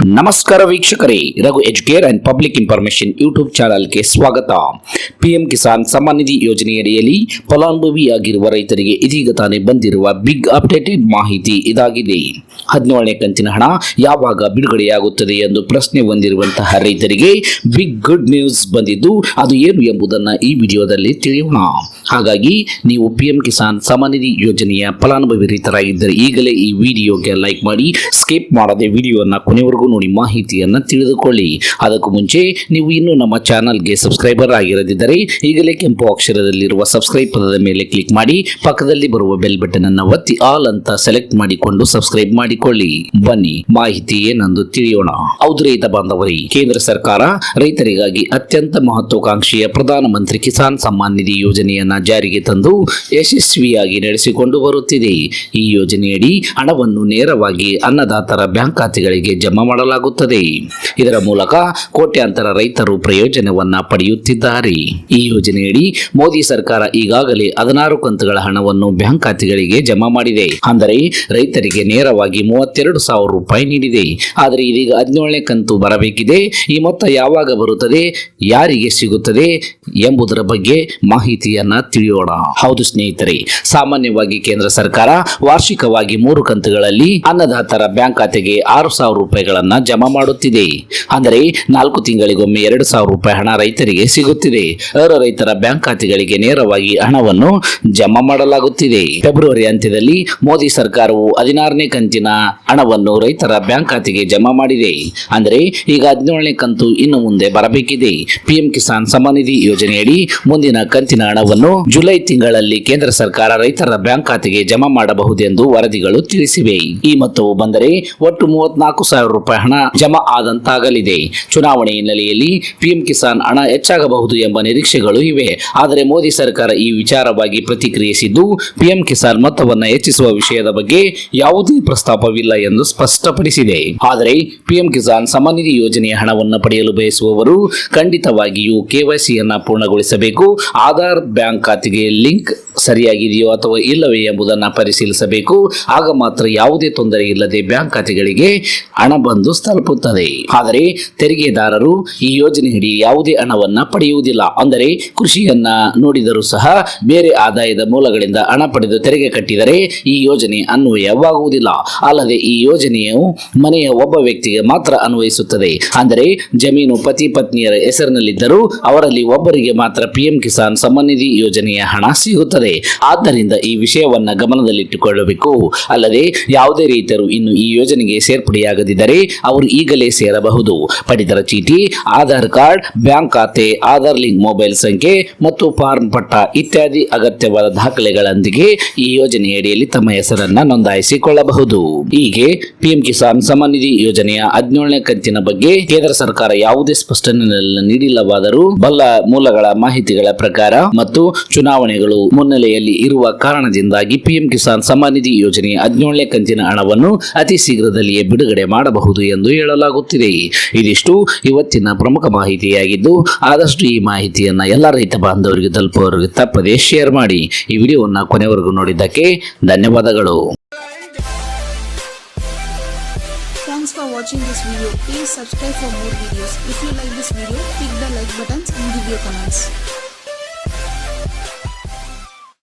ನಮಸ್ಕಾರ ವೀಕ್ಷಕರೇ, Raghu educare and public information YouTube ಚಾನಲ್ಗೆ ಸ್ವಾಗತ. ಪಿಎಂ ಕಿಸಾನ್ ಸಮ್ಮಾನ್ ನಿಧಿ ಯೋಜನೆಯಡಿಯಲ್ಲಿ ಫಲಾನುಭವಿಯಾಗಿರುವ ರೈತರಿಗೆ ಇದೀಗ ತಾನೇ ಬಂದಿರುವ ಬಿಗ್ ಅಪ್ಡೇಟೆಡ್ ಮಾಹಿತಿ ಇದಾಗಿದೆ. ಹದಿನೇಳನೇ ಕಂತಿನ ಹಣ ಯಾವಾಗ ಬಿಡುಗಡೆಯಾಗುತ್ತದೆ ಎಂದು ಪ್ರಶ್ನೆ ಹೊಂದಿರುವಂತಹ ರೈತರಿಗೆ ಬಿಗ್ ಗುಡ್ ನ್ಯೂಸ್ ಬಂದಿದ್ದು, ಅದು ಏನು ಎಂಬುದನ್ನು ಈ ವಿಡಿಯೋದಲ್ಲಿ ತಿಳಿಯೋಣ. ಹಾಗಾಗಿ, ನೀವು ಪಿಎಂ ಕಿಸಾನ್ ಸಮ್ಮಾನ್ ನಿಧಿ ಯೋಜನೆಯ ಫಲಾನುಭವಿ ರೈತರಾಗಿದ್ದರೆ ಈಗಲೇ ಈ ವಿಡಿಯೋಗೆ ಲೈಕ್ ಮಾಡಿ, ಸ್ಕಿಪ್ ಮಾಡದೆ ವಿಡಿಯೋನ ಕೊನೆವರೆಗೂ ನೋಡಿ ಮಾಹಿತಿಯನ್ನ ತಿಳಿದುಕೊಳ್ಳಿ. ಅದಕ್ಕೂ ಮುಂಚೆ ನೀವು ಇನ್ನೂ ನಮ್ಮ ಚಾನಲ್ಗೆ ಸಬ್ಸ್ಕ್ರೈಬರ್ ಆಗಿರದಿದ್ದರೆ ಈಗಲೇ ಕೆಂಪು ಅಕ್ಷರದಲ್ಲಿರುವ ಸಬ್ಸ್ಕ್ರೈಬ್ ಪದದ ಮೇಲೆ ಕ್ಲಿಕ್ ಮಾಡಿ, ಪಕ್ಕದಲ್ಲಿ ಬರುವ ಬೆಲ್ ಬಟನ್ ಅನ್ನು ಒತ್ತಿ ಆಲ್ ಅಂತ ಸೆಲೆಕ್ಟ್ ಮಾಡಿಕೊಂಡು ಸಬ್ಸ್ಕ್ರೈಬ್ ಮಾಡಿಕೊಳ್ಳಿ. ಬನ್ನಿ ಮಾಹಿತಿ ಏನೆಂದು ತಿಳಿಯೋಣ. ಹೌದು ರೈತ ಬಾಂಧವರಿ, ಕೇಂದ್ರ ಸರ್ಕಾರ ರೈತರಿಗಾಗಿ ಅತ್ಯಂತ ಮಹತ್ವಾಕಾಂಕ್ಷೆಯ ಪ್ರಧಾನಮಂತ್ರಿ ಕಿಸಾನ್ ಸಮ್ಮಾನ್ ನಿಧಿ ಯೋಜನೆಯನ್ನ ಜಾರಿಗೆ ತಂದು ಯಶಸ್ವಿಯಾಗಿ ನಡೆಸಿಕೊಂಡು ಬರುತ್ತಿದೆ. ಈ ಯೋಜನೆಯಡಿ ಹಣವನ್ನು ನೇರವಾಗಿ ಅನ್ನದಾತರ ಬ್ಯಾಂಕ್ ಖಾತೆಗಳಿಗೆ ಜಮಾ ಮಾಡಲಾಗುತ್ತದೆ. ಇದರ ಮೂಲಕ ಕೋಟ್ಯಾಂತರ ರೈತರು ಪ್ರಯೋಜನವನ್ನ ಪಡೆಯುತ್ತಿದ್ದಾರೆ. ಈ ಯೋಜನೆಯಡಿ ಮೋದಿ ಸರ್ಕಾರ ಈಗಾಗಲೇ ಹದಿನಾರು ಕಂತುಗಳ ಹಣವನ್ನು ಬ್ಯಾಂಕ್ ಖಾತೆಗಳಿಗೆ ಜಮಾ ಮಾಡಿದೆ. ಅಂದರೆ ರೈತರಿಗೆ ನೇರವಾಗಿ ಮೂವತ್ತೆರಡು ಸಾವಿರ ರೂಪಾಯಿ ನೀಡಿದೆ. ಆದರೆ ಇದೀಗ ಹದಿನೇಳನೇ ಕಂತು ಬರಬೇಕಿದೆ. ಈ ಮೊತ್ತ ಯಾವಾಗ ಬರುತ್ತದೆ, ಯಾರಿಗೆ ಸಿಗುತ್ತದೆ ಎಂಬುದರ ಬಗ್ಗೆ ಮಾಹಿತಿಯನ್ನ ತಿಳಿಯೋಣ. ಹೌದು ಸ್ನೇಹಿತರೆ, ಸಾಮಾನ್ಯವಾಗಿ ಕೇಂದ್ರ ಸರ್ಕಾರ ವಾರ್ಷಿಕವಾಗಿ ಮೂರು ಕಂತುಗಳಲ್ಲಿ ಅನ್ನದಾತರ ಬ್ಯಾಂಕ್ ಖಾತೆಗೆ ಆರು ಸಾವಿರ ರೂಪಾಯಿಗಳನ್ನ ಜಮಾ ಮಾಡುತ್ತಿದೆ. ಅಂದರೆ ನಾಲ್ಕು ತಿಂಗಳಿಗೊಮ್ಮೆ ಎರಡು ಸಾವಿರ ರೂಪಾಯಿ ಹಣ ರೈತರಿಗೆ ಸಿಗುತ್ತಿದೆ. ಅರ್ಹ ರೈತರ ಬ್ಯಾಂಕ್ ಖಾತೆಗಳಿಗೆ ನೇರವಾಗಿ ಹಣವನ್ನು ಜಮಾ ಮಾಡಲಾಗುತ್ತಿದೆ. ಫೆಬ್ರವರಿ ಅಂತ್ಯದಲ್ಲಿ ಮೋದಿ ಸರ್ಕಾರವು ಹದಿನಾರನೇ ಕಂತಿನ ಹಣವನ್ನು ರೈತರ ಬ್ಯಾಂಕ್ ಖಾತೆಗೆ ಜಮಾ ಮಾಡಿದೆ. ಅಂದರೆ ಈಗ ಹದಿನೇಳನೇ ಕಂತು ಇನ್ನು ಮುಂದೆ ಬರಬೇಕಿದೆ. ಪಿಎಂ ಕಿಸಾನ್ ಸಮ್ಮಾನ ನಿಧಿ ಯೋಜನೆಯಡಿ ಮುಂದಿನ ಕಂತಿನ ಹಣವನ್ನು ಜುಲೈ ತಿಂಗಳಲ್ಲಿ ಕೇಂದ್ರ ಸರ್ಕಾರ ರೈತರ ಬ್ಯಾಂಕ್ ಖಾತೆಗೆ ಜಮಾ ಮಾಡಬಹುದೆಂದು ವರದಿಗಳು ತಿಳಿಸಿವೆ. ಈ ಮೊತ್ತವು ಬಂದರೆ ಒಟ್ಟು ಮೂವತ್ನಾಲ್ಕು ಸಾವಿರ ರೂಪಾಯಿ ಹಣ ಜಮಾ ಆದಂತಾಗಲಿದೆ. ಚುನಾವಣೆ ಹಿನ್ನೆಲೆಯಲ್ಲಿ ಪಿಎಂ ಕಿಸಾನ್ ಹಣ ಹೆಚ್ಚಾಗಬಹುದು ಎಂಬ ನಿರೀಕ್ಷೆಗಳು ಇವೆ. ಆದರೆ ಮೋದಿ ಸರ್ಕಾರ ಈ ವಿಚಾರವಾಗಿ ಪ್ರತಿಕ್ರಿಯಿಸಿದ್ದು, ಪಿಎಂ ಕಿಸಾನ್ ಮೊತ್ತವನ್ನು ಹೆಚ್ಚಿಸುವ ವಿಷಯದ ಬಗ್ಗೆ ಯಾವುದೇ ಪ್ರಸ್ತಾಪವಿಲ್ಲ ಎಂದು ಸ್ಪಷ್ಟಪಡಿಸಿದೆ. ಆದರೆ ಪಿಎಂ ಕಿಸಾನ್ ಸಮನಿಧಿ ನಿಧಿ ಯೋಜನೆಯ ಹಣವನ್ನು ಪಡೆಯಲು ಬಯಸುವವರು ಖಂಡಿತವಾಗಿಯೂ ಕೆವೈಸಿಯನ್ನು ಪೂರ್ಣಗೊಳಿಸಬೇಕು. ಆಧಾರ್ ಬ್ಯಾಂಕ್ ಖಾತೆಗೆ ಲಿಂಕ್ ಸರಿಯಾಗಿದೆಯೋ ಅಥವಾ ಇಲ್ಲವೇ ಎಂಬುದನ್ನು ಪರಿಶೀಲಿಸಬೇಕು. ಆಗ ಮಾತ್ರ ಯಾವುದೇ ತೊಂದರೆ ಇಲ್ಲದೆ ಬ್ಯಾಂಕ್ ಖಾತೆಗಳಿಗೆ ಹಣ ಬಂದು ತಲುಪುತ್ತದೆ. ಆದರೆ ತೆರಿಗೆದಾರರು ಈ ಯೋಜನೆಯಡಿ ಯಾವುದೇ ಹಣವನ್ನು ಪಡೆಯುವುದಿಲ್ಲ. ಅಂದರೆ ಕೃಷಿಯನ್ನ ನೋಡಿದರೂ ಸಹ ಬೇರೆ ಆದಾಯದ ಮೂಲಗಳಿಂದ ಹಣ ಪಡೆದು ತೆರಿಗೆ ಕಟ್ಟಿದರೆ ಈ ಯೋಜನೆ ಅನ್ವಯವಾಗುವುದಿಲ್ಲ. ಅಲ್ಲದೆ ಈ ಯೋಜನೆಯು ಮನೆಯ ಒಬ್ಬ ವ್ಯಕ್ತಿಗೆ ಮಾತ್ರ ಅನ್ವಯಿಸುತ್ತದೆ. ಅಂದರೆ ಜಮೀನು ಪತಿ ಪತ್ನಿಯರ ಹೆಸರಿನಲ್ಲಿದ್ದರೂ ಅವರಲ್ಲಿ ಒಬ್ಬರಿಗೆ ಮಾತ್ರ ಪಿಎಂ ಕಿಸಾನ್ ಸಮನ್ನಿಧಿ ನಿಧಿ ಯೋಜನೆಯ ಹಣ ಸಿಗುತ್ತದೆ. ಆದ್ದರಿಂದ ಈ ವಿಷಯವನ್ನ ಗಮನದಲ್ಲಿಟ್ಟುಕೊಳ್ಳಬೇಕು. ಅಲ್ಲದೆ ಯಾವುದೇ ರೈತರು ಇನ್ನು ಈ ಯೋಜನೆಗೆ ಸೇರ್ಪಡೆಯಾಗದಿದ್ದರೆ ಅವರು ಈಗಲೇ ಸೇರಬಹುದು. ಪಡಿತರ ಚೀಟಿ, ಆಧಾರ್ ಕಾರ್ಡ್, ಬ್ಯಾಂಕ್ ಖಾತೆ, ಆಧಾರ್ ಲಿಂಕ್, ಮೊಬೈಲ್ ಸಂಖ್ಯೆ ಮತ್ತು ಫಾರ್ಮ್ ಪಟ್ಟ ಇತ್ಯಾದಿ ಅಗತ್ಯವಾದ ದಾಖಲೆಗಳೊಂದಿಗೆ ಈ ಯೋಜನೆಯಡಿಯಲ್ಲಿ ತಮ್ಮ ಹೆಸರನ್ನ ನೋಂದಾಯಿಸಿಕೊಳ್ಳಬಹುದು. ಹೀಗೆ ಪಿಎಂ ಕಿಸಾನ್ ಸಮ್ಮಾನ್ ನಿಧಿ ಯೋಜನೆಯ ಹದಿನೇಳನೇ ಕಂತಿನ ಬಗ್ಗೆ ಕೇಂದ್ರ ಸರ್ಕಾರ ಯಾವುದೇ ಸ್ಪಷ್ಟನೆ ನೀಡಿಲ್ಲವಾದರೂ ಬಲ್ಲ ಮೂಲಗಳ ಮಾಹಿತಿಗಳ ಪ್ರಕಾರ ಮತ್ತು ಚುನಾವಣೆಗಳು ಮುನ್ನೆಲೆಯಲ್ಲಿ ಇರುವ ಕಾರಣದಿಂದಾಗಿ ಪಿಎಂ ಕಿಸಾನ್ ಸಮ್ಮಾನ್ ನಿಧಿ ಯೋಜನೆಯ ಹದಿನೇಳನೇ ಕಂತಿನ ಹಣವನ್ನು ಅತಿ ಶೀಘ್ರದಲ್ಲಿಯೇ ಬಿಡುಗಡೆ ಮಾಡಬಹುದು ಎಂದು ಹೇಳಲಾಗುತ್ತಿದೆ ಇದಿಷ್ಟು ಇವತ್ತಿನ ಪ್ರಮುಖ ಮಾಹಿತಿಯಾಗಿದ್ದು ಆದಷ್ಟು ಈ ಮಾಹಿತಿಯನ್ನು ಎಲ್ಲ ರೈತ ಬಾಂಧವರಿಗೆ ತಲುಪುವವರಿಗೆ ತಪ್ಪದೇ ಶೇರ್ ಮಾಡಿ ಈ ವಿಡಿಯೋವನ್ನು ಕೊನೆವರೆಗೂ ನೋಡಿದ್ದಕ್ಕೆ ಧನ್ಯವಾದಗಳು Thanks for watching this video. Please subscribe for more videos. If you like this video, click the like buttons and give your comments.